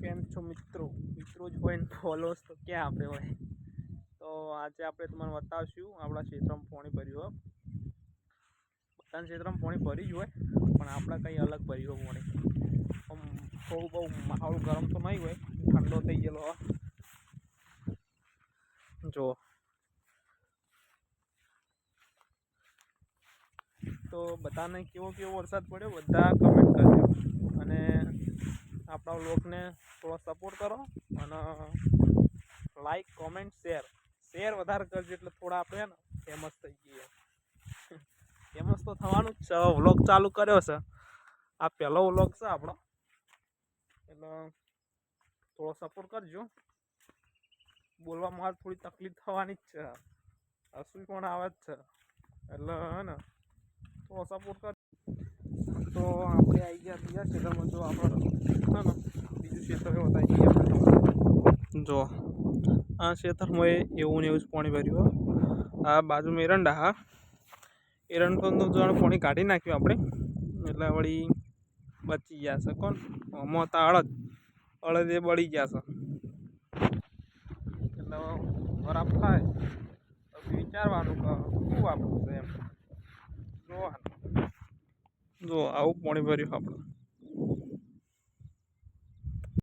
કેમ છો મિત્રો? મિત્રો જ હોય ને ફોલોઅર્સ તો ક્યાં આપણે હોય? તો આજે આપણે તમને બતાવશું આપણા ક્ષેત્રમાં પાણી ભર્યું હોય બધાના ક્ષેત્રમાં પાણી જ હોય, પણ આપણે કંઈ અલગ ભર્યું હોય પાણી. આમ થોડું બહુ માહોલ ગરમ તો નહીં હોય, ઠંડો થઈ ગયેલો જો. તો બધાને કેવો કેવો વરસાદ પડ્યો? બધા કમેન્ટ કરજો. લોકને થોડો સપોર્ટ કરો અને લાઈક કોમેન્ટ શેર શેર વધારે કરજો એટલે થોડા આપણે ને ફેમસ થઈ જઈએ. ફેમસ તો થવાનું જ છે. વ્લોગ ચાલુ કર્યો છે. આ પહેલો વ્લોગ છે આપણો. એટલે થોડો સપોર્ટ કરજો. બોલવામાં મારે થોડી તકલીફ થવાની જ છે. હસું પણ આવે જ છે. એટલે હે ને, થોડો સપોર્ટ કર તો આપણે આવી ગયા બીજા ક્ષેત્રમાં જો આપણે આપણે તમને. જો, આ ક્ષેત્રમાં એવું ને એવું જ પાણી ભર્યું. આ બાજુમાં એરંડા, હા. એરંડાનું જો પાણી કાઢી નાખ્યું આપણે, એટલે વળી બચી ગયા છે, કોણ? આમાં હતા અડદ અડદ એ બળી ગયા છે. એટલે ખરાબ થાય. વિચારવાનું કે શું વાપરવું એમ. જોવાનું. જો, આવું પાણી ભર્યું આપણે.